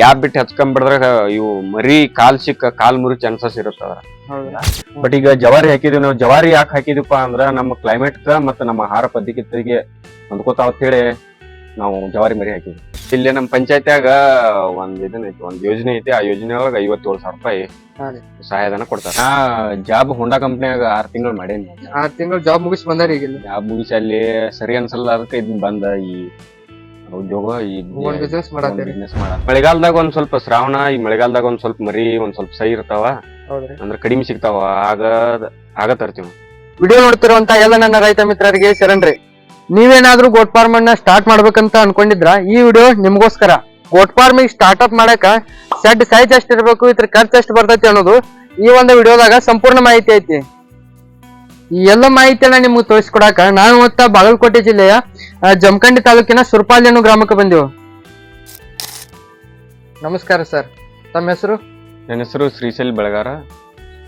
App ಬಿಟ್ಟು ಹತ್ಕೊಂಡ್ಬಿಡ್ರೆ ಇವು ಮರಿ ಕಾಲ್ ಸಿಕ್ಕ ಕಾಲ್ ಮುರಿ ಚಾನ್ಸಸ್ ಇರುತ್ತದ ಹೌದಾ? ಬಟ್ ಈಗ ಜವಾರಿ ಹಾಕಿದೀವಿ ನಾವು ಜವಾರಿ ಯಾಕೆ ಹಾಕಿದೀವಪ್ಪ ಅಂದ್ರ ನಮ್ಮ ಕ್ಲೈಮೇಟ್ ಮತ್ತೆ ನಮ್ಮ ಆಹಾರ ಪದ್ಧತಿಗೆ ಹೊಂದ್ಕೋತಾವ ಹೇಳಿ ನಾವು ಜವಾರಿ ಮರಿ ಹಾಕಿದ್ವಿ. ಇಲ್ಲಿ ನಮ್ಮ ಪಂಚಾಯತ್ಯಾಗ ಒಂದ್ ಇದನ್ ಐತಿ ಒಂದ್ ಯೋಜನೆ ಐತಿ ಆ ಯೋಜನೆ ಒಳಗ ಐವತ್ತೇಳು ಸಾವಿರ ರೂಪಾಯಿ. ಸಹಾಯಧನ ಕೊಡ್ತಾರೆ. ನಾ ಜಾಬ್ ಹೊಂಡಾ ಕಂಪ್ನಿಯಾಗ ಆರ್ ತಿಂಗಳು ಮಾಡೇನಿ. ಆರ್ ತಿಂಗಳು ಜಾಬ್ ಮುಗಿಸಿ ಬಂದಾರ ಈಗ ಇಲ್ಲಿ? ಜಾಬ್ ಮುಗಿಸಿ ಅಲ್ಲಿ ಸರಿ ಅನ್ಸಲ್ಲ ಅದಕ್ಕೆ ಇದನ್ ಬಂದ ಈ ಉದ್ಯೋಗ ಈ ಒಂದ್ ಬಿಸ್ನೆಸ್ ಮಾಡತ್ತೀರಿ. ಬಿಸ್ನೆಸ್ ಮಾಡ. ಮಳೆಗಾಲದಾಗ ಒಂದ್ ಸ್ವಲ್ಪ ಶ್ರಾವಣ ಈ ಮಳೆಗಾಲದಾಗ ಒಂದ್ ಸ್ವಲ್ಪ ಮರಿ ಒಂದ್ ಸ್ವಲ್ಪ ಸೈ ಇರ್ತಾವ. ಹೌದ್ರಿ. ಅಂದ್ರ ಕಡಿಮೆ ಸಿಗ್ತಾವ. ಆಗ ಆಗ ತರ್ತೀವಿ ವಿಡಿಯೋ ನೋಡ್ತಿರುವಂತ ಎಲ್ಲ ನನ್ನ ರೈತ ಮಿತ್ರರಿಗೆ ಶರಣ್ರಿ. ನೀವೇನಾದ್ರೂ ಗೋಟ್ ಫಾರ್ಮ್ ಅನ್ನ ಸ್ಟಾರ್ಟ್ ಮಾಡ್ಬೇಕಂತ ಅನ್ಕೊಂಡಿದ್ರ ಈ ವಿಡಿಯೋ ನಿಮ್ಗೋಸ್ಕರ. ಗೋಟ್ ಫಾರ್ಮ್ ಸ್ಟಾರ್ಟ್ ಅಪ್ ಮಾಡಕ ಸೆಡ್ ಸೈಜ್ ಎಷ್ಟ್ ಇರ್ಬೇಕು ಇದ್ರ ಖರ್ಚು ಎಷ್ಟ್ ಬರ್ತೈತಿ ಅನ್ನೋದು ಈ ಒಂದು ವಿಡಿಯೋದಾಗ ಸಂಪೂರ್ಣ ಮಾಹಿತಿ ಐತಿ. ಈ ಎಲ್ಲ ಮಾಹಿತಿಯನ್ನ ನಿಮ್ಗೆ ತೋರಿಸ್ಕೊಡಾಕ ನಾನು ಮತ್ತ ಬಾಗಲಕೋಟೆ ಜಿಲ್ಲೆಯ ಜಮಖಂಡಿ ತಾಲೂಕಿನ ಸುರ್ಪಾಲಿ ಅನ್ನೋ ಗ್ರಾಮಕ್ಕೆ ಬಂದೆವು. ನಮಸ್ಕಾರ ಸರ್. ತಮ್ಮ ಹೆಸರು? ನನ್ನ ಹೆಸರು ಶ್ರೀಶೈಲ್ ಬೆಳಗಾರ.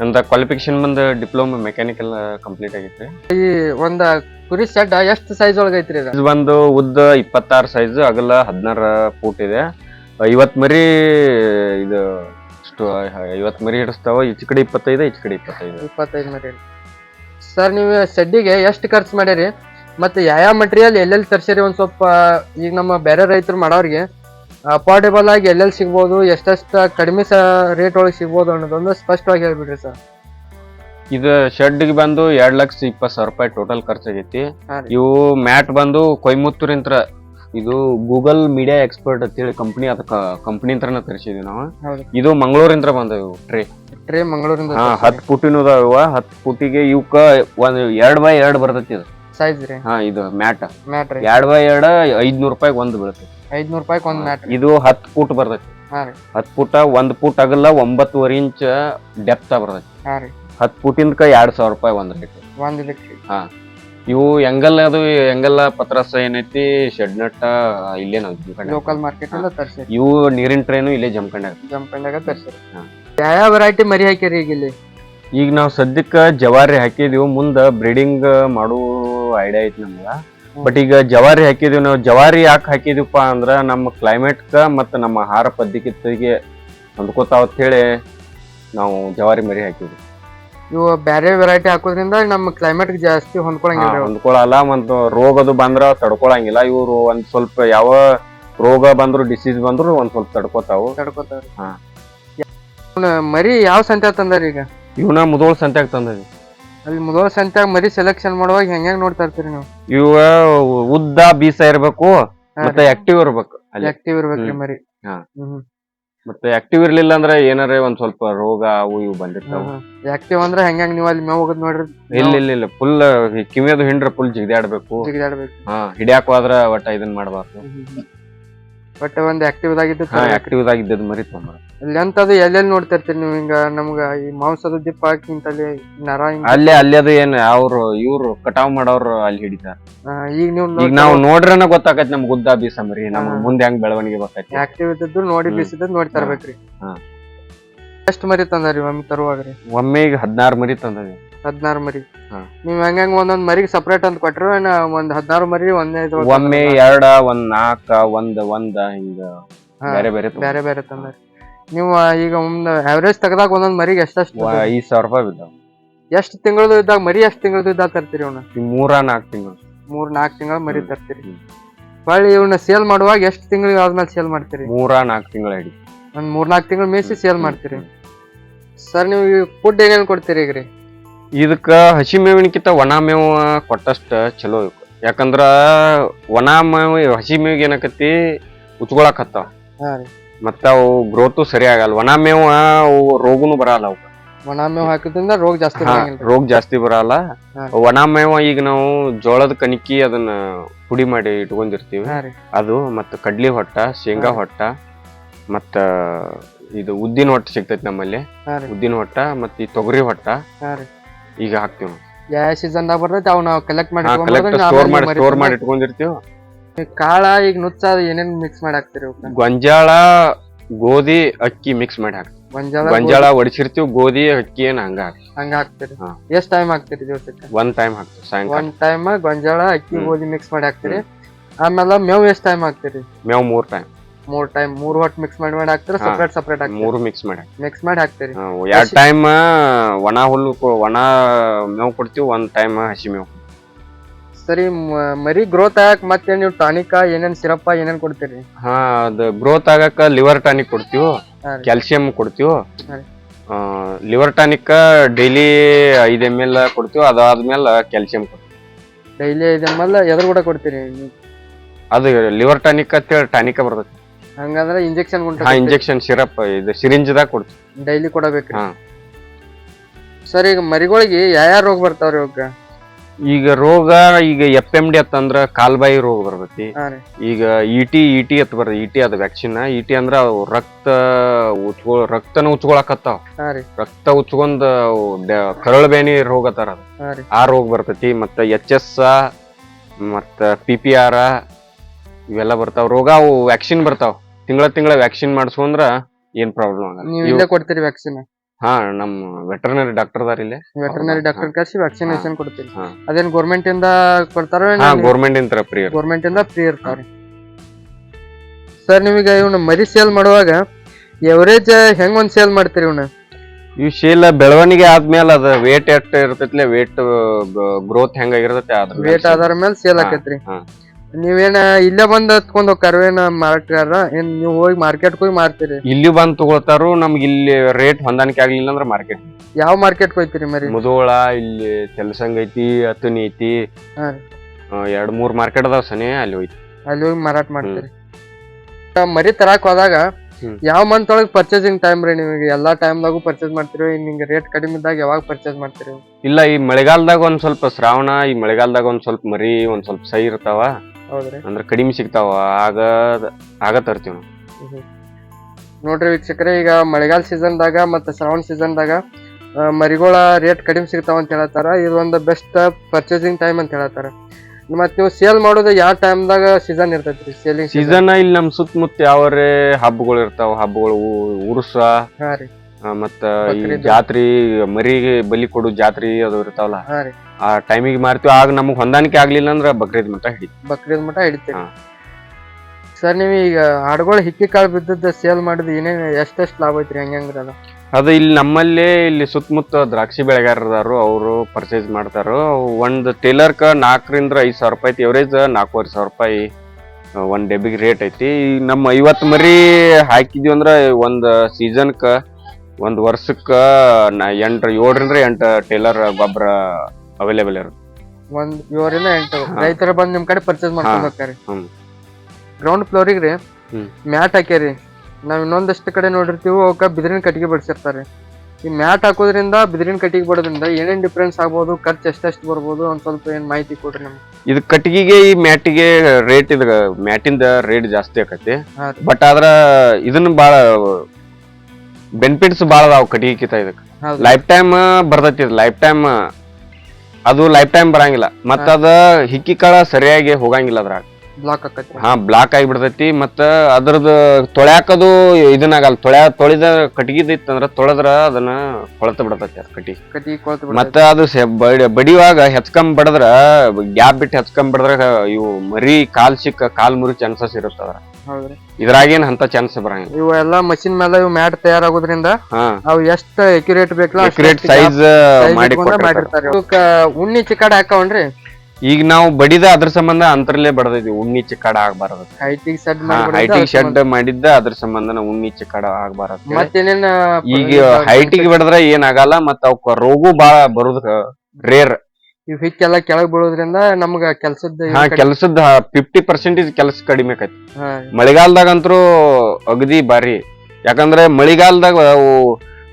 ನಂದ ಕ್ವಾಲಿಫಿಕೇಶನ್ ಬಂದ ಡಿಪ್ಲೊಮಾ ಮೆಕ್ಯಾನಿಕಲ್ ಕಂಪ್ಲೀಟ್ ಆಗೈತೆ ಈ ಒಂದ ಕುರಿ ಸೆಡ್ ಎಷ್ಟು ಸೈಜ್ ಒಳಗೈತ್ರಿ ಇದು? ಇದು ಬಂದು ಉದ್ದ ಇಪ್ಪತ್ತಾರು ಸೈಜ್ ಅಗಲ ಹದಿನಾರು ಫೂಟ್ ಇದೆ. ಐವತ್ ಮರಿ ಇದು ಇಷ್ಟು ಐವತ್ ಮರಿ ಹಿಡಿಸ್ತಾವ. ಈಚ ಕಡೆ ಇಪ್ಪತ್ತೈದು ಈಚ ಕಡೆ ಇಪ್ಪತ್ತೈದು. ಇಪ್ಪತ್ತೈದು ಮರಿ ಸರ್ ನೀವು ಶೆಡ್ಡಿಗೆ ಎಷ್ಟು ಖರ್ಚು ಮಾಡ್ಯಾರಿ ಮತ್ತೆ ಯಾವ ಮಟೀರಿಯಲ್ ಎಲ್ಲೆಲ್ಲಿ ತರ್ಸಿರಿ ಒಂದು ಸ್ವಲ್ಪ ಈಗ ನಮ್ಮ ಬೇರೆ ರೈತರು ಮಾಡೋರಿಗೆ ಅಫೋರ್ಡೆಬಲ್ ಆಗಿ ಎಲ್ಲೆಲ್ಲಿ ಸಿಗ್ಬೋದು ಎಷ್ಟೆಷ್ಟು ಕಡಿಮೆ ಸ ರೇಟ್ ಒಳಗೆ ಸಿಗ್ಬೋದು ಅನ್ನೋದೊಂದು ಸ್ಪಷ್ಟವಾಗಿ ಹೇಳ್ಬಿಡ್ರಿ ಸರ್ ಇದು ಶೆಡ್ಗೆ ಬಂದು ಎರಡ್ ಲಕ್ಷ ಇಪ್ಪತ್ತು ಸಾವಿರ ರೂಪಾಯಿ ಟೋಟಲ್ ಖರ್ಚಾಗೈತಿ. ಇವು ಮ್ಯಾಟ್ ಬಂದು ಕೊಯಮತ್ತೂರಿಂತ್ರ ಇದು ಗೂಗಲ್ ಮೀಡಿಯಾ ಎಕ್ಸ್ಪರ್ಟ್ ಅಂತೇಳಿ ಕಂಪ್ನಿ ಅದ ಕಂಪನಿ ಅಂತ ತರಿಸಿದ್ವಿ ನಾವು. ಹೌದು. ಇದು ಮಂಗಳೂರಿಂತ್ರ ಬಂದವು ಟ್ರೇ ಟ್ರೇ ಮಂಗಳೂರಿಂದ ಹಾ ಹತ್ ಪುಟಿನೂ ಅದಾವ ಹತ್ ಪುಟಿಗೆ ಇವಕ್ಕ ಒಂದ್ ಎರಡ್ ಬೈ ಎರಡ್ ಬರ್ತೈತಿ ಇದು. ಸೈಜ್ ರೀ. ಹಾ ಇದು ಮ್ಯಾಟ್. ಮ್ಯಾಟ್ ರೀ. ಎರಡ್ ಬೈ ಎರಡ್ ಐದ್ನೂರ್ ರೂಪಾಯಿಗೆ ಒಂದ್ ಬೀಳ್ತೈತಿ. ಐದ್ನೂರು ರೂಪಾಯಿಗೆ ಒಂದು ಮ್ಯಾಟ್ ಇದು ಹತ್ ಫುಟ್ ಬರ್ತೈತಿ. ಹಾ ರೀ. ಹತ್ ಫುಟ ಒಂದ್ ಫುಟ್ ಆಗಲ್ಲ ಒಂಬತ್ತುವರೆ ಇಂಚ್ ಡೆಪ್ತ ಬರ್ತೈತಿ. ಹಾ ರೀ. ಹತ್ ಫುಟಿಂದಕ ಎರಡ್ ಸಾವಿರ ರೂಪಾಯಿ ಒಂದ್ ರೇಟ್ ಒಂದ್ ಇದಕ್ಕೆ ಇವು ಎಂಗಲ್ ಅದು ಎಂಗಲ್ಲ ಪತ್ರಾಸ ಏನೈತಿ ಶೆಡ್ ನಟ್ಟ ಇಲ್ಲೇ ನಾವು ಜಮಖಂಡ ಲೋಕಲ್ ಮಾರ್ಕೆಟ್ ಇಂದ ತರ್ಸಿ ಇವು ನೀರಿನ ಟ್ರೈನು ಇಲ್ಲೇ ಜಮಖಂಡ ಜಂಪಂಡಾಗ ತರ್ಸಿ ಯಾವ ವೆರೈಟಿ ಮರಿ ಹಾಕಿರಿ ಈಗ ಇಲ್ಲಿ? ಈಗ ನಾವು ಸದ್ಯಕ್ಕೆ ಜವಾರಿ ಹಾಕಿದೀವಿ ಮುಂದ ಬ್ರೀಡಿಂಗ್ ಮಾಡೋ ಐಡಿಯಾ ಐತಿ ನಮ್ಗ. ಬಟ್ ಈಗ ಜವಾರಿ ಹಾಕಿದೀವಿ ನಾವು ಜವಾರಿ ಯಾಕೆ ಹಾಕಿದೀವಪ್ಪ ಅಂದ್ರೆ ನಮ್ಮ ಕ್ಲೈಮೇಟ್ಕ ಮತ್ತು ನಮ್ಮ ಆಹಾರ ಪದ್ಧತಿಗೆ ಹೊಂದ್ಕೋತಾವ ಹೇಳಿ ನಾವು ಜವಾರಿ ಮರಿ ಹಾಕಿದ್ವಿ. ಇವು ಬೇರೆ ವೆರೈಟಿ ಹಾಕೋದ್ರಿಂದ ನಮ್ಮ ಕ್ಲೈಮೇಟ್ ಜಾಸ್ತಿ ಹೊಂದ್ಕೊಳಂಗಿಲ್ಲ. ಹೊಂದ್ಕೊಳಲ್ಲ ಒಂದ್ ರೋಗ ಅದು ಬಂದ್ರ ತಡ್ಕೊಳಂಗಿಲ್ಲ. ಇವ್ರು ಒಂದ್ ಸ್ವಲ್ಪ ಯಾವ ರೋಗ ಬಂದ್ರು ಡಿಸೀಸ್ ಬಂದ್ರು ಒಂದ್ ಸ್ವಲ್ಪ ತಡ್ಕೋತಾವು. ತಡ್ಕೊತಾವ್ರಿ. ಹಾ. ಮರಿ ಯಾವ ಸಂತೆ ತಂದಾರ ಈಗ? ಇವನ ಮುದೋಳ್ ಸಂತ್ಯಾಗ ತಂದವಿ ಅಲ್ಲಿ ಮೊದಲ ಸಂತ್ಯಾಗ ಮರಿ ಸೆಲೆಕ್ಷನ್ ಮಾಡುವಾಗ ಹೆಂಗ್ ಹೆಂಗ್ ನೋಡ್ತಾ ಇರ್ತೀರಿ ನೀವು? ಇವ ಉದ್ದ ಬೀಸ ಇರ್ಬೇಕು ಮತ್ತೆ ಆಕ್ಟಿವ್ ಇರ್ಬೇಕು ಅಲ್ಲಿ. ಆಕ್ಟಿವ್ ಇರ್ಬೇಕ್ರಿ ಮರಿ. ಹಾ. ಹ್ಮ್. ಮತ್ತೆ ಆಕ್ಟಿವ್ ಇರ್ಲಿಲ್ಲ ಅಂದ್ರೆ ಏನಾರ ಒಂದ್ ಸ್ವಲ್ಪ ರೋಗ ಅವು ಇವು ಬಂದಿರ್ತಾವ. ಆಕ್ಟಿವ್ ಅಂದ್ರೆ ಹೆಂಗ್ ನೀವು ಅಲ್ಲಿ ಮೇವ್ ಹೋಗೋದ್ ನೋಡ್ರಿ? ಇಲ್ಲ ಇಲ್ಲ ಇಲ್ಲ. ಫುಲ್ ಕಿವಿಯದು ಹಿಂಡ್ರ ಫುಲ್ ಜಿಗಿದಾಡ್ಬೇಕು. ಜಿಗಿದಾಡ್ಬೇಕು. ಹಾ ಹಿಡಿಯಾಕ ಹೋದ್ರ ಒಟ್ಟ ಇದನ್ ಮಾಡ್ಬಾರ್ದು. ಬಟ್ ಒಂದ್ ಆಕ್ಟಿವ್ ಆಗಿದ್ದು ಆಕ್ಟಿವ್ ಆಗಿದ್ದದ್ ಮರಿ ಲೆಂತ್ ಅದು ಎಲ್ಲೆಲ್ಲಿ ನೋಡ್ತಾ ಇರ್ತೀರಿ ನೀವು? ಹಿಂಗ ನಮ್ಗ ಈ ಮಾಂಸದ ದಿಪ್ಪ ಹಾಕಿಂತಲ್ಲಿ ನರಾಯಣ ನರ ಹಿಂಗ ಅಲ್ಲೇ ಅಲ್ಲಿ ಅದು ಏನ್ ಅವ್ರು ಇವ್ರು ಕಟಾವ್ ಮಾಡೋರು ಅಲ್ಲಿ ಹಿಡಿತಾರ. ಆ, ಈಗ ನೀವು ಈಗ ನಾವು ನೋಡ್ರನ ಗೊತ್ತಾಕತ್ ನಮ್ಗ ಉದ್ದ ಬೀಸ ಮರಿ ನಮ್ಗ್ ಮುಂದೆ ಹೆಂಗ್ ಬೆಳವಣಿಗೆ ಬರ್ತೈತಿ ಆಕ್ಟಿವ್ ಇದ್ದದ್ದು ನೋಡಿ ಹ್ಮ್. ಬಿಸಿದ್ದು ನೋಡ್ತಾ ಹಾ. ಇರ್ಬೇಕ್ರಿ ಹಾ. ಎಷ್ಟ್ ಮರಿ ತಂದಾರಿ ಒಮ್ಮೆ ತರುವಾಗ್ರಿ? ಒಮ್ಮೆ ಈಗ ಹದಿನಾರು ಮರಿ ತಂದವಿ ಹದಿನಾರು ಮರಿ. ಹಾ. ನೀವ್ ಹೆಂಗ್ ಒಂದೊಂದ್ ಮರಿಗೆ ಸಪ್ರೇಟ್ ಅಂತ ಕೊಟ್ರು ಏನ ಒಂದ್ ಹದಿನಾರು ಮರಿ ಒಂದೇ ಇದ್ರೊಳಗ್ ಒಮ್ಮೆ ತಂದಾರ? ಎರಡ ಒಂದ್ ನಾಲ್ಕ ಒಂದ್ ಒಂದ ಹಿಂಗ ಹಾ, ಬೇರೆ ಬೇರೆ ತಗೊಂಡ್ ಬೇರೆ ಬೇರೆ ತಂದಾರಿ. ನೀವು ಈಗ ಒಂದು ಆ್ಯವರೇಜ್ ತೆಗ್ದಾಗ ಒಂದೊಂದು ಮರಿಗೆ ಎಷ್ಟು ಐದು ಸಾವಿರ ರೂಪಾಯಿ ಬಿದ್ದಾವ. ಎಷ್ಟು ತಿಂಗಳದು ಇದ್ದಾಗ ಮರಿ ಎಷ್ಟು ತಿಂಗಳದು ಇದ್ದಾಗ ತರ್ತೀರಿ ಅವ್ನ ಈ ಮೂರ ನಾಲ್ಕು ತಿಂಗಳು. ಮೂರ್ ನಾಲ್ಕು ತಿಂಗಳು ಮರಿ ತರ್ತೀರಿ. ಹೊಳ್ಳಿ ಇವ್ನ ಸೇಲ್ ಮಾಡುವಾಗ ಎಷ್ಟು ತಿಂಗಳಿಗೆ ಆದ್ಮೇಲೆ ಸೇಲ್ ಮಾಡ್ತೀರಿ? ಮೂರ ನಾಲ್ಕು ತಿಂಗಳ ಹಿಡಿ ಒಂದ್ ಮೂರ್ ನಾಲ್ಕು ತಿಂಗಳು ಮೇಯಿಸಿ ಸೇಲ್ ಮಾಡ್ತೀರಿ. ಸರ್ ನೀವು ಫುಡ್ ಏನೇನು ಕೊಡ್ತೀರಿ ಈಗ ರೀ ಇದಕ್ಕ ಹಸಿ ಮೇವಿನಕ್ಕಿಂತ ಒಣ ಮೇವು ಕೊಟ್ಟಷ್ಟ ಚಲೋ ಇವ್ಕ. ಯಾಕಂದ್ರ ಒಣ ಮೇವು ಹಸಿ ಮೇವಿಗೆ ಏನಾಕತಿ ಉಚ್ಕೊಳಕತ್ತಾವ ಹಾಂ ರೀ. ಮತ್ತ ಅವು ಗ್ರೋತು ಸರಿ ಆಗಲ್ಲ. ಒಣ ಮೇವು ಅವು ರೋಗನು ಬರಲ್ಲ ಅವು. ಒಣ ಮೇವು ಹಾಕಿದ್ರಿಂದ ರೋಗ ಜಾಸ್ತಿ ರೋಗ ಜಾಸ್ತಿ ಬರಲ್ಲ. ಹಾ. ಒಣ ಮೇವ ಈಗ ನಾವು ಜೋಳದ ಕಣಿಕಿ ಅದನ್ನ ಪುಡಿ ಮಾಡಿ ಇಟ್ಕೊಂಡಿರ್ತೀವಿ. ಹಾ ರೀ. ಅದು ಮತ್ತೆ ಕಡ್ಲಿ ಹೊಟ್ಟ ಶೇಂಗಾ. ಹೊಟ್ಟ ಮತ್ತ ಇದು ಉದ್ದಿನ ಹೊಟ್ಟ ಸಿಗ್ತೈತಿ ನಮ್ಮಲ್ಲಿ. ಹಾ ರೀ. ಉದ್ದಿನ ಹೊಟ್ಟ ಮತ್ತ ಈ ತೊಗರಿ ಹೊಟ್ಟ ಹಾ ರೀ. ಈಗ ಹಾಕ್ತಿವಿ. ಯಾವ ಸೀಸನ್ ದಾಗ ಬರ್ತೈತಿ ಅವ್ ನಾವು ಕಲೆಕ್ಟ್ ಮಾಡಿ ಕಲೆಕ್ಟ್ ಸ್ಟೋರ್ ಮಾಡಿ ಸ್ಟೋರ್ ಮಾಡಿ ಇಟ್ಕೊಂಡಿರ್ತೀವಿ. ಕಾಳ ಈಗ ನುಚ್ಚ ಏನೇನ್ ಮಿಕ್ಸ್ ಮಾಡಿ ಹಾಕ್ತಿರಿ ಗೊಂಜಾಳ ಗೋಧಿ ಅಕ್ಕಿ ಮಿಕ್ಸ್ ಮಾಡಿ ಹಾಕ್ತಿವಿ ಗೊಂಜಾಳ ಗೊಂಜಾಳ ಒಡಿಸಿರ್ತೀವಿ ಗೋಧಿ ಅಕ್ಕಿ ಏನ್ ಹಂಗ ಹಂಗ ಹಾಕ್ತಿರಿ. ಎಷ್ಟ್ ಟೈಮ್ ಹಾಕ್ತಿರಿ ದಿವಸಕ್ಕೆ? ಒಂದ್ ಟೈಮ್ ಹಾಕ್ತಿವಿ ಸಾಯಂಕಾಲ. ಒಂದ್ ಟೈಮ್ ಗೊಂಜಾಳ ಅಕ್ಕಿ. ಗೋಧಿ ಮಿಕ್ಸ್ ಮಾಡಿ ಹಾಕ್ತಿರಿ ಆಮೇಲೆ ಮೇವ್ ಎಷ್ಟ್ ಟೈಮ್ ಹಾಕ್ತಿರಿ? ಮೇವ್ ಮೂರ್ ಟೈಮ್ ಮೂರ್ ಟೈಮ್ ಮೂರ್ ಹೊಟ್ ಮಿಕ್ಸ್ ಮಾಡಿ ಮಾಡಿ ಹಾಕ್ತಿರ. ಸಪ್ರೇಟ್ ಸಪ್ರೇಟ್ ಹಾಕಿ ಮೂರು ಮಿಕ್ಸ್ ಮಾಡಿ. ಮಿಕ್ಸ್ ಮಾಡಿ ಹಾಕ್ತಿರಿ. ಎರಡ್ ಟೈಮ್ ಒಣ ಹುಲ್ಲು ಒಣ ಮೇವ್ ಕೊಡ್ತೀವಿ ಒಂದ್ ಟೈಮ್ ಹಸಿ ಮೇವ್ ಸರಿ ಮರಿ ಗ್ರೋತ್ ಆಗಕ್ ಮತ್ತೆ ನೀವು ಟಾನಿಕ್ ಏನೇನ್ ಸಿರಪ್ ಏನೇನ್ ಕೊಡ್ತೀರಿ? ಹಾ ಅದ್ ಗ್ರೋತ್ ಆಗಕ್ಕ ಲಿವರ್ ಟಾನಿಕ್ ಕೊಡ್ತೀವಿ ಹಾ ರೀ. ಕ್ಯಾಲ್ಸಿಯಂ ಕೊಡ್ತೀವಿ ಹಾ ರೀ. ಲಿವರ್ ಟಾನಿಕ್ ಡೈಲಿ ಐದ್ ಎಂ ಎಲ್ ಕೊಡ್ತೀವಿ ಅದಾದ್ಮೇಲೆ ಕ್ಯಾಲ್ಸಿಯಂ ಕೊಡ್ತೀವಿ. ಡೈಲಿ ಎಲ್ ಎದ್ರ ಕೂಡ ಕೊಡ್ತೀರಿ? ಅದು ಲಿವರ್ ಟಾನಿಕ್ ಅಂತ ಹೇಳಿ ಟಾನಿಕ ಬರ್ತೈತಿ ಹಂಗಂದ್ರೆ ಇಂಜೆಕ್ಷನ್ ಹಾ ಇಂಜೆಕ್ಷನ್ ಸಿರಪ್ ಇದು ಸಿರಿಂಜ್ದಾಗ ಕೊಡ್ತೀವಿ. ಡೈಲಿ ಕೊಡಬೇಕ್ರಿ. ಹಾ. ಸರ್ ಈಗ ಮರಿಗಳಿಗೆ ಯಾವ ರೋಗ ಬರ್ತಾವ್ರಿ ಅವಕ್ಕ ಈಗ ರೋಗ ಈಗ ಎಫ್ ಎಂ ಡಿ ಅತ್ತಂದ್ರ ಕಾಲ್ಬಾಯಿ ರೋಗ ಬರ್ತೈತಿ. ಹಾ ರೀ. ಈಗ ಇಟಿ ಇಟಿ ಅತ್ ಬರ್ತದೆ ಇಟಿ ಅದ ವ್ಯಾಕ್ಸಿನ್ ಇಟಿ ಅಂದ್ರ ಅವು ರಕ್ತ ಉಚ್ಕೊ ರಕ್ತನ ಉಚ್ಕೊಳಕತ್ತಾವ. ಹಾ ರೀ. ರಕ್ತ ಉಚ್ಕೊಂಡ್ ಅವು ಡ- ರೋಗ ತರ ಅದ. ಹಾ ರೀ. ಆ ರೋಗ ಬರ್ತೈತಿ. ಮತ್ತ ಎಚ್ ಎಸ್ ಮತ್ತ ಪಿ ಪಿ ಆರ್ ಇವೆಲ್ಲ ಬರ್ತಾವ. ರೋಗ ಅವು ವ್ಯಾಕ್ಸಿನ್ ಬರ್ತಾವ. ತಿಂಗಳ ತಿಂಗಳ ವ್ಯಾಕ್ಸಿನ್ ಮಾಡಿಸ್ಕೊಂಡ್ರ ಏನ್ ಪ್ರಾಬ್ಲಮ್ ಆಗಲ್ಲ. ನೀವ್ ಇವ್- ಇಲ್ಲೇ ಕೊಡ್ತೀರಿ ವ್ಯಾಕ್ಸಿನ್ ಹಾ ನಮ್ಮ ವೆಟರ್ನರಿ ಡಾಕ್ಟರ್ ಅದಾರ ಇಲ್ಲಿ. ವೆಟರ್ನರಿ ಡಾಕ್ಟರ್ ಕರ್ಸಿ ವ್ಯಾಕ್ಸಿನೇಷನ್ ಕೊಡ್ತೀರಿ ಹಾ. ಅದೇನ್ ಗೌರ್ಮೆಂಟ್ ಇಂದ ಕೊಡ್ತಾರ ಹಾ ಗೌರ್ಮೆಂಟ್ ಇಂತ್ರ ಫ್ರೀ ಗೌರ್ಮೆಂಟ್ ಇಂದ ಫ್ರೀ ಇರ್ತಾವ್ರಿ ಸರ್ ನೀವೀಗ ಇವ್ನ ಮರಿ ಸೇಲ್ ಮಾಡುವಾಗ ಎವರೇಜ್ ಹೆಂಗ್ ಒಂದ್ ಸೇಲ್ ಮಾಡ್ತೀರಿ ಇವ್ನ? ಇವ್ ಶೀಲ ಬೆಳವಣಿಗೆ ಆದ್ಮೇಲೆ ಅದ ವೇಟ್ ಎಷ್ಟ್ ಇರ್ತೈತ್ಲೆ ವೇಟ್ ಗ್ರೋತ್ ಹೆಂಗಾಗಿರ್ತೈತಿ ಅದ್ರ ವೇಟ್ ಆಧಾರ ಮೇಲೆ ಸೇಲ್ ಆಕೈತ್ರಿ. ಹಾ. ನೀವೇನ ಇಲ್ಲೇ ಬಂದ್ ಹತ್ಕೊಂಡ್ ಹೋಗ್ತಾರ ಏನ ಮಾರಾಟಗಾರ? ಏನ್ ನೀವು ಹೋಗಿ ಮಾರ್ಕೆಟ್ ಹೋಗಿ ಮಾರ್ತೀರಿ? ಇಲ್ಲಿ ಬಂದ್ ತಗೊಳ್ತಾರು ನಮ್ಗೆ ಇಲ್ಲಿ ರೇಟ್ ಹೊಂದಾಣಿಕೆ ಆಗ್ಲಿಲ್ಲ ಅಂದ್ರೆ ಮಾರ್ಕೆಟ್ ಯಾವ ಮಾರ್ಕೆಟ್ ಹೋಯ್ತೀರಿ ಮರಿ? ಮುದೋಳ ಇಲ್ಲಿ ತೆಲಸಂಗ್ ಐತಿ ಅತನಿ ಐತಿ. ಹಾ. ಎರಡ್ ಮೂರ್ ಮಾರ್ಕೆಟ್ ಅದಾವ ಸನಿ ಅಲ್ಲಿ ಹೋಯ್ತು. ಅಲ್ಲಿ ಹೋಗಿ ಮಾರಾಟ ಮಾಡ್ತೀರಿ. ಆ, ಮರಿ ತರಾಕ್ ಹೋದಾಗ ಹ್ಮ್. ಯಾವ ಮಂತ್ ಒಳಗ್ ಪರ್ಚೇಸಿಂಗ್ ಟೈಮ್ ರೀ ನಿಮಗೆ? ಎಲ್ಲಾ ಟೈಮ್ ದಾಗು ಪರ್ಚೇಸ್ ಮಾಡ್ತೀರಿ? ನಿಮ್ಗೆ ರೇಟ್ ಕಡಿಮೆ ಇದ್ದಾಗ ಯಾವಾಗ ಪರ್ಚೇಸ್ ಮಾಡ್ತೀರಿ? ಇಲ್ಲ ಈ ಮಳೆಗಾಲದಾಗ ಒಂದ್ ಸ್ವಲ್ಪ ಶ್ರಾವಣ ಈ ಮಳೆಗಾಲದಾಗ ಒಂದ್ ಸ್ವಲ್ಪ ಮರಿ ಒಂದ್ ಸ್ವಲ್ಪ ಸೈ ಇರ್ತಾವ. ಹೌದ್ರಿ. ಅಂದ್ರೆ ಕಡಿಮೆ ಸಿಗ್ತಾವ ಆಗ ಆಗ ತರ್ತೀವಿ ನಾವು. ನೋಡ್ರಿ ವೀಕ್ಷಕರೇ ಈಗ ಮಳೆಗಾಲ ಸೀಸನ್ದಾಗ ಮತ್ತೆ ಶ್ರಾವಣ ಸೀಸನ್ದಾಗ ಮರಿಗಳ ರೇಟ್ ಕಡಿಮೆ ಸಿಗ್ತಾವ ಅಂತ ಹೇಳತ್ತಾರ ಇದು ಒಂದು ಬೆಸ್ಟ್ ಪರ್ಚೇಸಿಂಗ್ ಟೈಮ್ ಅಂತ ಹೇಳತ್ತಾರ ಮತ್ತೆ ನೀವು ಸೇಲ್ ಮಾಡೋದು ಯಾವ ಟೈಮ್ದಾಗ ಸೀಸನ್ ಇರ್ತೈತ್ರಿ? ಸೇಲಿಂಗ್ ಸೀಸನ್ ಇಲ್ಲಿ ನಮ್ಮ ಸುತ್ತಮುತ್ತ ಯಾವ ಹಬ್ಬಗಳು ಇರ್ತಾವ ಹಬ್ಬಗಳು ಉರುಸ. ಹಾ ರೀ. ಆ, ಮತ್ತ ಈ. ಜಾತ್ರಿ ಮರಿಗೆ ಬಲಿ ಕೊಡು ಜಾತ್ರಿ ಅದು ಇರ್ತಾವಲ್ಲ ಹಾ ರೀ. ಆ ಟೈಮಿಗೆ ಮಾರ್ತೀವಿ. ಆಗ ನಮಗ್ ಹೊಂದಾಣಿಕೆ ಆಗ್ಲಿಲ್ಲ ಅಂದ್ರ ಬಕ್ರೀದ್ ಮಠ ಹಿಡಿ ಬಕ್ರೀದ್ ಮಠ ಹಿಡಿತೀರಿ ಹಾ. ಸರ್ ನೀವು ಈಗ ಹಾಡುಗಳು ಹಿಕ್ಕಿ ಕಾಳು ಬಿದ್ದದ್ದು ಸೇಲ್ ಮಾಡಿದ್ ಏನೇನು ಎಷ್ಟೆಷ್ಟು ಲಾಭ ಐತ್ರಿ ಹೆಂಗ್ ಹೆಂಗ್ರಿ ಅದ? ಅದು ಇಲ್ಲಿ ನಮ್ಮಲ್ಲೇ ಇಲ್ಲಿ ಸುತ್ತಮುತ್ತ ದ್ರಾಕ್ಷಿ ಬೆಳೆಗಾರದಾರು ಅವರು ಪರ್ಚೇಸ್ ಮಾಡ್ತಾರೋ. ಒಂದು ಟೇಲರ್ಕ ನಾಲ್ಕರಿಂದ ಐದು ಸಾವಿರ ರೂಪಾಯಿ ಐತಿ. ಎವರೇಜ್ ನಾಲ್ಕೂವರೆ ಸಾವಿರ ರೂಪಾಯಿ ಒಂದು ಡೆಬಿಗೆ ರೇಟ್ ಐತಿ. ಈಗ ನಮ್ಮ ಐವತ್ ಮರಿ ಹಾಕಿದ್ವಿ ಅಂದ್ರೆ ಒಂದು ಸೀಸನ್ಕ ಒಂದ್ ವರ್ಷಕ್ಕ ನಾ ಎಂಟ್ ಏಳರಿಂದ ಎಂಟು ಟೇಲರ್ ಗೊಬ್ಬರ ಅವೈಲೇಬಲ್ ಇರುತ್ತೆ. ಒಂದ್ ಏಳರಿಂದ ಎಂಟು ರೈತರ ಬಂದ್ ನಿಮ್ ಕಡೆ ಪರ್ಚೇಸ್ ಮಾಡ್ಕೊಂಡು ಹೋಗ್ತಾರೆ. ಹ್ಮ್. ಗ್ರೌಂಡ್ ಫ್ಲೋರಿಗೆ ರೀ ಹ್ಮ್. ಮ್ಯಾಟ್ ಹಾಕ್ಯಾರಿ. ನಾವ್ ಇನ್ನೊಂದಷ್ಟು ಕಡೆ ನೋಡಿರ್ತೀವಿ ಅವಕ್ಕ ಬಿದಿರಿನ ಕಟ್ಟಿಗೆ ಬಡಿಸಿರ್ತಾರೆ. ಈ ಮ್ಯಾಟ್ ಹಾಕೋದ್ರಿಂದ ಬಿದಿರಿನ ಕಟ್ಟಿಗೆ ಬಡೋದ್ರಿಂದ ಏನೇನ್ ಡಿಫ್ರೆನ್ಸ್ ಆಗ್ಬೋದು ಖರ್ಚು ಎಷ್ಟೆಷ್ಟು ಬರ್ಬೋದು ಒಂದ್ ಸ್ವಲ್ಪ ಏನ್ ಮಾಹಿತಿ ಕೊಡ್ರಿ ನಮ್ಗೆ. ಇದು ಕಟ್ಟಿಗೆಗೆ ಈ ಮ್ಯಾಟಿಗೆ ರೇಟ್ ಇದ ಮ್ಯಾಟಿಂದ ರೇಟ್ ಜಾಸ್ತಿ ಆಕತಿ. ಹಾ ಬಟ್ ಆದ್ರ ಇದನ್ನ ಬಾಳ ಬೆನಿಫಿಟ್ಸ್ ಬಹಳ ಅದಾವ ಕಿತ್ತ ಇದಕ್ಕೆ ಹೌದು. ಲೈಫ್ ಟೈಮ್ ಬರ್ತೈತಿ ಲೈಫ್ ಟೈಮ್ ಅದು ಲೈಫ್ ಟೈಮ್ ಬರಂಗಿಲ್ಲ. ಮತ್ತ ಅದ ಹಿಕ್ಕಿ ಕಾಳ ಸರಿಯಾಗಿ ಹೋಗಂಗಿಲ್ಲ ಅದ್ರಾಗ. ಬ್ಲಾಕ್ ಆಕತಿ. ಹಾ ಬ್ಲಾಕ್ ಆಗಿ ಬಿಡ್ತೈತಿ ಮತ್ತ ಅದ್ರದ್ದು ತೊಳ್ಯಾಕದು ಇದನ್ನಾಗಲ್ಲ ತೊಳ್ಯಾ ತೊಳಿದ ಕಟಗಿದ ಇತ್ತಂದ್ರ ತೊಳೆದ್ರ ಅದನ್ನ ಕೊಳತ ಬಿಡತೈತಿ ಅದ್ ಕಟಿ ಕೊಳ್ತು ಮತ್ತ ಅದು ಸೆ- ಬಡಿ- ಬಡಿಯುವಾಗ ಹೆಚ್ಕೊಂಡ್ ಬಡದ್ರ ಗ್ಯಾಪ್ ಬಿಟ್ಟು ಹೆಚ್ಕೊಂಡ್ ಬಡದ್ರ ಇವು ಮರಿ ಕಾಲ್ ಸಿಕ್ಕ ಕಾಲ್ ಮುರಿ ಚಾನ್ಸಸ್ ಇರುತ್ತದ. ಹೌದ್ರಿ. ಇದ್ರಾಗೇನ್ ಅಂತ ಚಾನ್ಸ್ ಬರಂಗ ಇವು ಎಲ್ಲಾ ಮಷಿನ್ ಮೇಲೆ ಇವು ಮ್ಯಾಟ್ ತಯಾರಾಗೋದ್ರಿಂದ ಹಾ. ಅವು ಎಷ್ಟ್ ಎಕ್ಯುರೇಟ್ ಬೇಕಲ್ಲ ಸೈಜ್ ಮಾಡಿ ಕೊಟ್ಟಿರ್ತಾರ. ಮಾಡಿರ್ತಾರೆ. ಉಣ್ಣಿ ಚಿಕ್ಕಾಡ ಹಾಕವನ್ರಿ. ಈಗ ನಾವು ಬಡಿದ ಅದ್ರ ಸಂಬಂಧ ಅಂತರಲ್ಲೇ ಬಡದೈತಿ ಉಣ್ಣಿ ಚಿಕ್ಕಾಡ ಆಗ್ಬಾರದು. ಹೈಟಿಗೆ ಸೆಡ್ ಹೈಟಿಗೆ ಶೆಡ್ ಮಾಡಿದ್ದ ಅದ್ರ ಸಂಬಂಧ. ನಾವು ಉಣ್ಣಿ ಚಿಕ್ಕಾಡ ಆಗ್ಬಾರದು ಮತ್ತೇನೇನ ಈಗ ಹೈಟಿಗೆ ಬಡದ್ರ ಏನಾಗಲ್ಲ ಮತ್ತ ಅವಕ್ಕ ರೋಗು ಬಾಳ ಬರುದ ರೇರ್ ಇವ್ ಹಿಕ್ಕೆಲ್ಲ ಕೆಳಗ್ ಬೀಳೋದ್ರಿಂದ ನಮ್ಗ ಕೆಲ್ಸದ ಹಾ ಕೆಲ್ಸದ ಫಿಫ್ಟಿ ಪರ್ಸೆಂಟೇಜ್ ಕೆಲಸ ಕಡಿಮೆ ಆಕೈತಿ. ಮಳೆಗಾಲದಾಗ ಅಂತರೂ ಅಗದಿ ಬಾರಿ ಯಾಕಂದ್ರೆ ಮಳೆಗಾಲದಾಗ ಅವು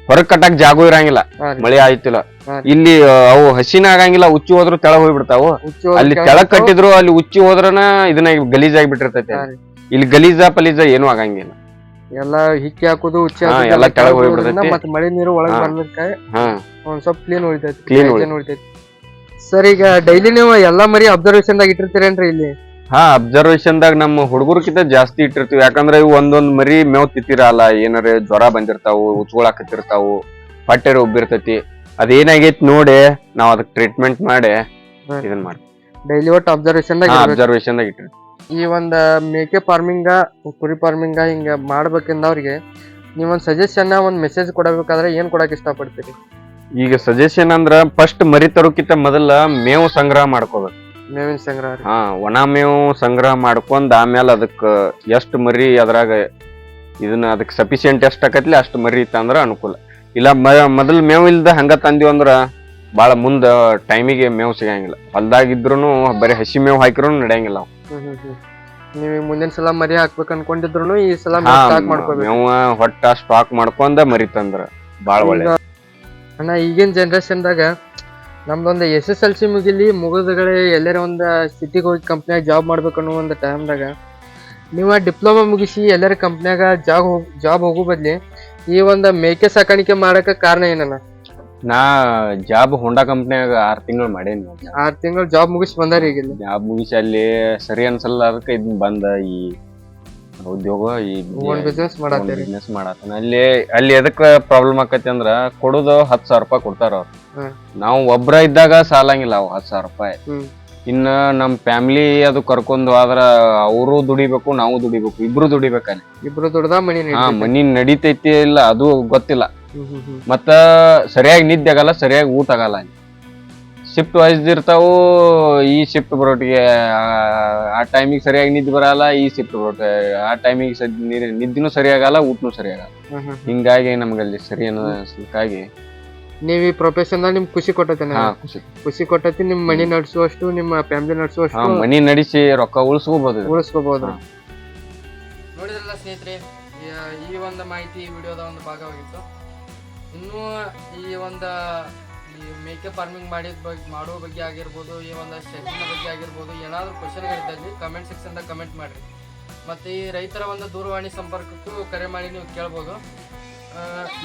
ಹೊರಗ್ ಕಟ್ಟಕ್ ಜಾಗ ಇರಂಗಿಲ್ಲ. ಮಳೆ ರೀ. ಮಳಿ ಆಯ್ತಿಲ್ಲ. ಇಲ್ಲಿ ಆ, ಅವು ಹಸಿನ ಆಗಂಗಿಲ್ಲ ಉಚ್ಚಿ ಹೋದ್ರು ತೆಳ ಹೋಗ್ಬಿಡ್ತಾವು. ಹುಚ್ಚು ಅಲ್ಲಿ ಕೆಳಗ್ ಕಟ್ಟಿದ್ರು ಅಲ್ಲಿ ಉಚ್ಚಿ ಹೋದ್ರನ ಇದನ್ನ ಗಲೀಜ್ ಆಗಿಬಿಟ್ಟಿರ್ತೈತಿ. ಹಾ ರೀ. ಇಲ್ಲಿ ಗಲೀಜ ಪಲೀಜ ಏನು ಆಗಂಗಿಲ್ಲ. ಎಲ್ಲಾ ಹಿಕ್ಕಿ ಹಾಕುದು ಉಚ್ಚಿ ಹಾ, ಎಲ್ಲ ಕೆಳಗ್ ಹೋಗ್ಬಿಡ್ತೈತಿ. ಮತ್ತ್ ಮಳಿ ನೀರು ಒಳಗ್ ಹಾ. ಬರ್ಲಿಕ್ಕೆ ಹಾ. ಒಂದ್ ಸ್ವಲ್ಪ ಕ್ಲೀನ್ ಉಳಿತೈತಿ. Clean ಉಳಿತೈತಿ. ಸರ್ ಈಗ ಡೈಲಿ ನೀವು ಎಲ್ಲಾ ಮರಿ ಅಬ್ಸರ್ವೇಷನ್ ದಾಗ ಇಟ್ಟಿರ್ತೀರೇನ್ರಿ ಇಲ್ಲಿ? ಹಾ ಅಬ್ಸರ್ವೇಷನ್ ದಾಗ ನಮ್ಮ ಹುಡುಗರ್ಕಿಂತ ಜಾಸ್ತಿ ಇಟ್ಟಿರ್ತೀವಿ. ಯಾಕಂದ್ರೆ ಇವು ಒಂದೊಂದ್ ಮರಿ ಮೇವ್ ತಿತ್ತಿರಲ್ಲ ಏನಾರ ಜ್ವರ ಬಂದಿರ್ತಾವು ಉಚ್ಕೊಳಕತ್ತಿರ್ತಾವು ಹೊಟ್ಟೆ ಉಬ್ಬಿರ್ತೈತಿ ಅದೇನಾಗೈತಿ ನೋಡಿ ನಾವ್ ಅದಕ್ಕೆ ಟ್ರೀಟ್ಮೆಂಟ್ ಮಾಡಿ ಇದನ್ನ ಇದನ್ ಮಾಡಿ ಡೈಲಿ ಒಟ್ಟು ಅಬ್ಸರ್ವೇಷನ್. ಅಬ್ಸರ್ವೇಷನ್ ದಾಗ ಇಟ್ಟಿರ್ತೀವಿ. ಈ ಒಂದ್ ಮೇಕೆ ಫಾರ್ಮಿಂಗ ಕುರಿ ಫಾರ್ಮಿಂಗ ಹಿಂಗ ಮಾಡ್ಬೇಕಂದವ್ರಿಗೆ ನೀವೊಂದ್ ಸಜೆಷನ್ ಒಂದ್ ಮೆಸೇಜ್ ಕೊಡಬೇಕಾದ್ರೆ ಏನ್ ಕೊಡಕ್ ಇಷ್ಟಪಡ್ತೀರಿ? ಈಗ ಸಜೆಷನ್ ಅಂದ್ರ ಫಸ್ಟ್ ಮರಿ ತರೋಕಿಂತ ಮೊದಲ ಮೇವು ಸಂಗ್ರಹ ಮಾಡ್ಕೋಬೇಕು. ಮೇವಿನ ಸಂಗ್ರಹ ರೀ. ಹಾ ಒಣ ಮೇವು ಸಂಗ್ರಹ ಮಾಡ್ಕೊಂಡ್ ಆಮೇಲೆ ಅದಕ್ಕ ಎಷ್ಟ್ ಮರಿ ಅದ್ರಾಗ ಇದನ್ನ ಅದಕ್ಕೆ ಸಫಿಶಿಯಂಟ್ ಎಷ್ಟ್ ಆಕತ್ಲಿ ಅಷ್ಟ್ ಮರಿ ಇತ್ತಂದ್ರ ಅನುಕೂಲ. ಇಲ್ಲ ಮ- ಮೊದಲ್ ಮೇವು ಇಲ್ದ ಹಂಗ ತಂದಿವ್ ಅಂದ್ರ ಬಾಳ ಮುಂದ ಟೈಮಿಗೆ ಮೇವು ಸಿಗಂಗಿಲ್ಲ. ಹೊಲ್ದಾಗಿದ್ರು ಬರೀ ಹಸಿ ಮೇವು ಹಾಕಿರೂ ನಡೆಯಂಗಿಲ್ಲ ಅವು. ಹ್ಮ್ ಹ್ಮ್ ಹ್ಮ್. ನೀವ್ ಈಗ ಮುಂದಿನ ಸಲ ಮರಿ ಹಾಕ್ಬೇಕು ಅನ್ಕೊಂಡಿದ್ರು ಈ ಸಲ ಹಾ, ಸ್ಟಾಕ್ ಮಾಡ್ಕೋಬೇಕು. ಮೇವ ಹೊಟ್ಟ ಸ್ಟಾಕ್ ಮಾಡ್ಕೊಂಡ ಮರಿ ತಂದ್ರ ಬಾಳ ಒಳ್ಳೆ ಅಣ್ಣ ಈಗಿನ ಜನ್ರೇಷನ್ದಾಗ ನಮ್ದೊಂದು ಎಸ್ ಎಸ್ ಎಲ್ ಸಿ ಮುಗಿಲಿ ಮುಗಿದಗಡೆ ಎಲ್ಲರ ಒಂದು ಸಿಟಿಗೆ ಹೋಗಿ ಕಂಪ್ನಿಯಾಗ ಜಾಬ್ ಮಾಡ್ಬೇಕು ಅನ್ನೋ ಒಂದು ಟೈಮ್ದಾಗ ನೀವು ಡಿಪ್ಲೊಮಾ ಮುಗಿಸಿ ಎಲ್ಲರ ಕಂಪ್ನಿಯಾಗ ಜಾಬ್ ಹೋಗಿ ಜಾಬ್ ಹೋಗೋ ಬದ್ಲಿ ಈ ಒಂದು ಮೇಕೆ ಸಾಕಾಣಿಕೆ ಮಾಡಕ ಕಾರಣ ಏನಣ್ಣ ನಾ ಜಾಬ್ ಹೋಂಡಾ ಕಂಪ್ನಿಯಾಗ ಆರು ತಿಂಗಳು ಮಾಡೇನಿ. ಆರು ತಿಂಗಳು ಜಾಬ್ ಮುಗಿಸಿ ಬಂದಾರ ಈಗ ಇಲ್ಲಿ ಜಾಬ್ ಮುಗಿಸಿ ಅಲ್ಲಿ ಸರಿ ಅನ್ಸಲ್ಲ ಅದಕ್ಕೆ ಇದು ಬಂದ ಈ ಉದ್ಯೋಗ ಈ ಬಿಸ್ನೆಸ್ ಮಾಡತ್ತೀರಿ ಬಿಸ್ನೆಸ್ ಮಾಡತ್ತಾನ ಅಲ್ಲಿ ಅಲ್ಲಿ ಎದಕ್ ಪ್ರಾಬ್ಲಮ್ ಆಕತಿ ಅಂದ್ರ ಕೊಡುದು ಹತ್ ಸಾವಿರ ರೂಪಾಯಿ ಕೊಡ್ತಾರ ಅವ್ರು ಹ್ಮ್. ನಾವು ಒಬ್ರ ಇದ್ದಾಗ ಸಾಲಂಗಿಲ್ಲ ಅವು ಹತ್ ಸಾವಿರ ರೂಪಾಯಿ ಹ್ಮ್. ಇನ್ನ ನಮ್ ಫ್ಯಾಮಿಲಿ ಅದು ಕರ್ಕೊಂಡು ಆದ್ರ ಅವರು ದುಡಿಬೇಕು ನಾವು ದುಡಿಬೇಕು ಇಬ್ರು ದುಡಿಬೇಕಲ್ಲಿ ಇಬ್ರು ದುಡ್ದ ಮನಿ ಹಾ. ಮನಿ ನಡೀತೈತಿ ಇಲ್ಲ ಅದು ಗೊತ್ತಿಲ್ಲ ಹ್ಮ್ ಹ್ಮ್ ಹ್ಮ್. ಮತ್ತ ಸರಿಯಾಗಿ ನಿದ್ದೆ ಆಗಲ್ಲ ಸರಿಯಾಗಿ ಊಟ ಆಗಲ್ಲ ಶಿಫ್ಟ್ ವೈಸ್ ಇರ್ತಾವು ಈ ಶಿಫ್ಟ್ ಬರೋಟಿಗೆ ಆ ಟೈಮಿಗೆ ಸರಿಯಾಗಿ ನಿದ್ದೆ ಬರಲ್ಲ ಈ ಶಿಫ್ಟ್ ಬರೋಟ ಆ ಟೈಮಿಗೆ ನಿದ್ದೆನೂ ಸರಿಯಾಗಲ್ಲ ಊಟನೂ ಸರಿಯಾಗಲ್ಲ ಹಿಂಗಾಗಿ ನಮ್ಗೆ ಅಲ್ಲಿ ಸರಿ ಅನ್ನೋದಕ್ಕಾಗಿ ನೀವ್ ಈ ಪ್ರೊಫೆಷನ್ ನಿಮ್ ಖುಷಿ ಕೊಟ್ಟತಿ ಖುಷಿ. ಕೊಟ್ಟತಿ ನಿಮ್ಮ ನಿಮ್ ಮನಿ ನಡ್ಸುವಷ್ಟು ನಿಮ್ಮ ಫ್ಯಾಮಿಲಿ ನಡೆಸುವಷ್ಟು. ಮನಿ ನಡೆಸಿ ರೊಕ್ಕ ಉಳಿಸ್ಕೋಬಹುದು ಉಳಿಸ್ಕೋಬಹುದು ನೋಡಿದ್ರಲ್ಲ ಸ್ನೇಹಿತರೆ ಈ- ಈ ಒಂದು ಮಾಹಿತಿ ಈ ವಿಡಿಯೋದ ಒಂದು ಭಾಗವಾಗಿತ್ತು. ಇನ್ನೂ ಈ ಒಂದು ಈ ಮೇಕೆ ಫಾರ್ಮಿಂಗ್ ಮಾಡಿದ ಬಗ್ಗೆ ಮಾಡುವ ಬಗ್ಗೆ ಆಗಿರ್ಬೋದು, ಈ ಒಂದು ಶೆಟ್ಟಿನ ಬಗ್ಗೆ ಆಗಿರ್ಬೋದು, ಏನಾದರೂ ಕ್ವಶನ್ಗಳಿದ್ದಲ್ಲಿ ಕಮೆಂಟ್ ಸೆಕ್ಷನ್ದಾಗ ಕಮೆಂಟ್ ಮಾಡಿರಿ. ಮತ್ತು ಈ ರೈತರ ಒಂದು ದೂರವಾಣಿ ಸಂಪರ್ಕಕ್ಕೂ ಕರೆ ಮಾಡಿ ನೀವು ಕೇಳ್ಬೋದು.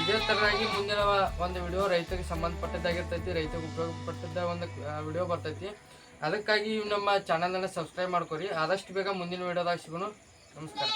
ಇದೇ ಥರನಾಗಿ ಮುಂದಿನ ಒಂದು ವಿಡಿಯೋ ರೈತರಿಗೆ ಸಂಬಂಧಪಟ್ಟದ್ದಾಗಿರ್ತೈತಿ, ರೈತರಿಗೆ ಉಪಯೋಗಪಟ್ಟದ ಒಂದು ವಿಡಿಯೋ ಬರ್ತೈತಿ. ಅದಕ್ಕಾಗಿ ನಮ್ಮ ಚಾನಲನ್ನು ಸಬ್ಸ್ಕ್ರೈಬ್ ಮಾಡ್ಕೊರಿ. ಆದಷ್ಟು ಬೇಗ ಮುಂದಿನ ವಿಡಿಯೋದಾಗ ಸಿಗೋಣ. ನಮಸ್ಕಾರ.